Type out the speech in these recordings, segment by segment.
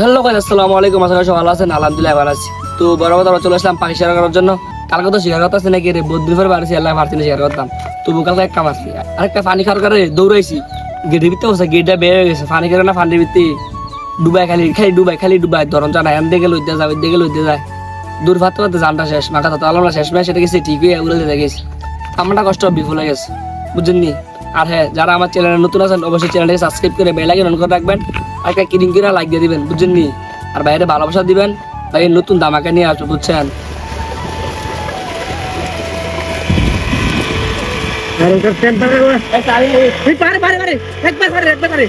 Hello guys আসসালামু আলাইকুম। আশা করি ভালো আছেন। আলহামদুলিল্লাহ ভালো আছি। তো বড় কথা চলে আসলাম পাখি শেয়ার করার জন্য। কালকে তো শিকার করতে নাকি? রে পরে বাড়ছি আল্লাহ পারছি না শিকার করতাম। তো কালকে এক কাম আসছি আরেকটা পানি খাওয়ার করে দৌড়াইছি। গেটের ভিতরে বসে গেটটা হয়ে গেছে। পানি করে না পানির ভিতরে ডুবাই খালি খালি ডুবাই খালি ডুবাই। ধরন জানা এম দিকে লইতে যায়, ওই দিকে লইতে যায়। দূর ভাবতে ভাবতে জানটা শেষ। মাথা তো আলাম শেষ। ম্যাচ সেটা গেছে ঠিক হয়ে উড়ে দিতে গেছে। আমারটা কষ্ট, বিফল হয়ে গেছে। বুঝছেন নি আর হ্যাঁ যারা আমার চ্যানেলে নতুন আছেন, অবশ্যই চ্যানেলটাকে সাবস্ক্রাইব করে বেল অন করে রাখবেন। একটা কিরিং করে লাইক দিয়ে দিবেন বুঝছেন নি? আর বাইরে ভালোবাসা দিবেন ভাই নতুন দামাকে নিয়ে আসব বুঝছেন? একবার পারে একবার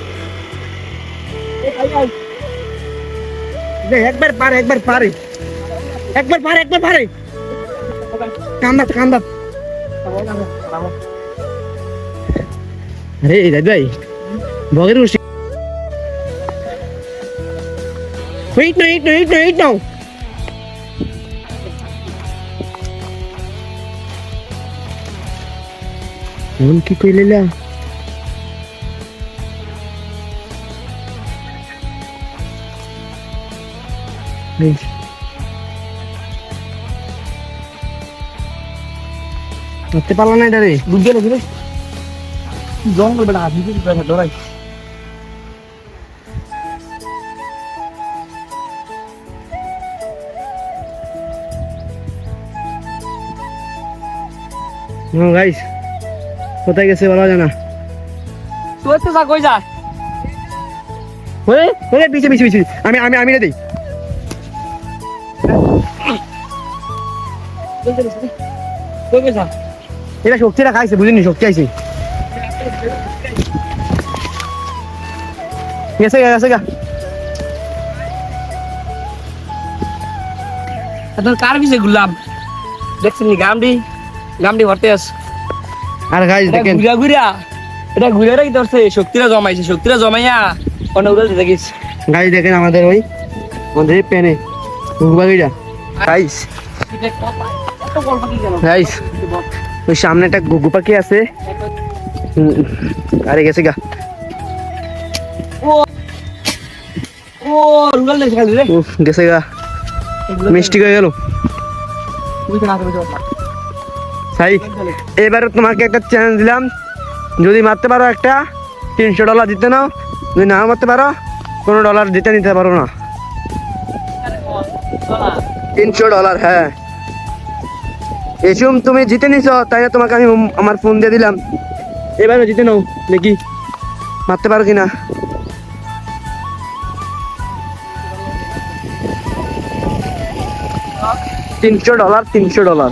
একবার পারে একবার পারে। একবার পারে একবার পারে। কান্দাত কান্দাত আরে দাদু ভাই বগের Wait no, wait no, wait no, wait no. এমন কি কইলিলা বেশ ধরতে পারল না এটা রে নাকি রে জঙ্গল বেটা হাতি ধরাই হ্যাঁ গাইস কোথায় গেছে বলা যায় না তুই তো যা কই যা? ওরে ওরে পিছে পিছে পিছে আমি আমি আমি রে দেই। এটা শক্তিটা খাইছে বুঝিনি শক্তি আইছে। গেছে গা গেছে গা। কার পিছে ঘুরলাম? দেখছেন গামডি? গামডি ভরতে আস আর গাইস দেখেন। ঘুরা ঘুরা। এটা ঘুরে রাখি ধরছে? শক্তিরা জমাইছে শক্তিরা জমাইয়া অনেক উড়াল দিতে গেছে। গাইস দেখেন আমাদের ওই আমাদের পেনে। গুবাগিটা গাইস গাইস ওই সামনে একটা গুগু পাখি আছে। আরে গেছে গা। ও উড়াল দিছে খালি রে। উফ গেছে গা। মিষ্টি হয়ে গেল? বুঝতে না সাই এবারে তোমাকে একটা চ্যালেঞ্জ দিলাম। যদি মারতে পারো একটা, তিনশো ডলার দিতে নাও। যদি না মারতে পারো, কোনো ডলার দিতে নিতে পারো না। তিনশো ডলার হ্যাঁ। এসুম, তুমি জিতে নিছো, তাই না তোমাকে আমি আমার ফোন দিয়ে দিলাম। এবারে জিতে নাও, দেখি। মারতে পারো কিনা। তিনশো ডলার তিনশো ডলার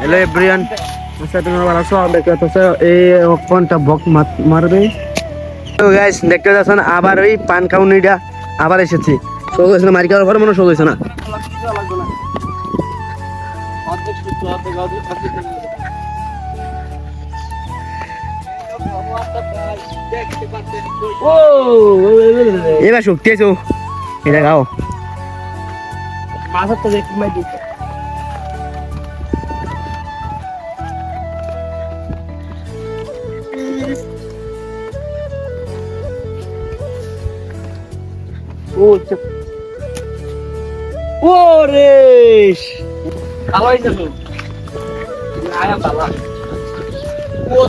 হ্যালো এভরিওয়ান আচ্ছা তোমরা ভালো আছো দেখতে পাচ্ছ। এই কোনটা বক মারবে। তো গাইস দেখতে আবার ওই পান কাউনিটা আবার এসেছি। শো হয়েছে না? মারি খাওয়ার মনে শো হয়েছে না? এবার শক্তি আছে। এটা খাও। মাথার তো দেখি ও ও রে ভালো হয়েছে তো আয়া বাবা ও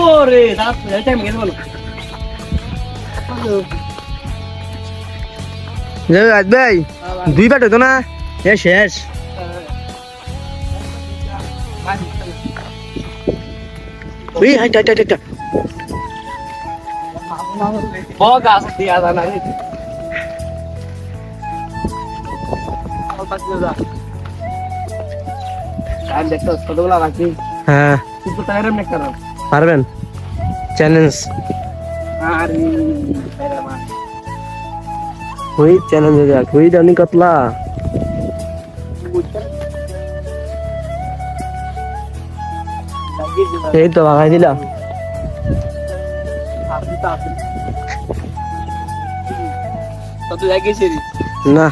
ওরে দাঁত এটা আমি গেল ভাই দুই পাট হতো না? এ শেষ। ওই হাইট হাইট হাইট হাইট। বক আছে দিয়া জানা রে। টাইম দেখতে কতগুলা বাকি হ্যাঁ। তুই তো তাইরে মেক করো পারবেন চ্যালেঞ্জ আরে তাইরে মা ওই চ্যালেঞ্জ দেখ ওই জানি কতলা এই তো ভাগাই দিলাম তো তুই একই সেরি না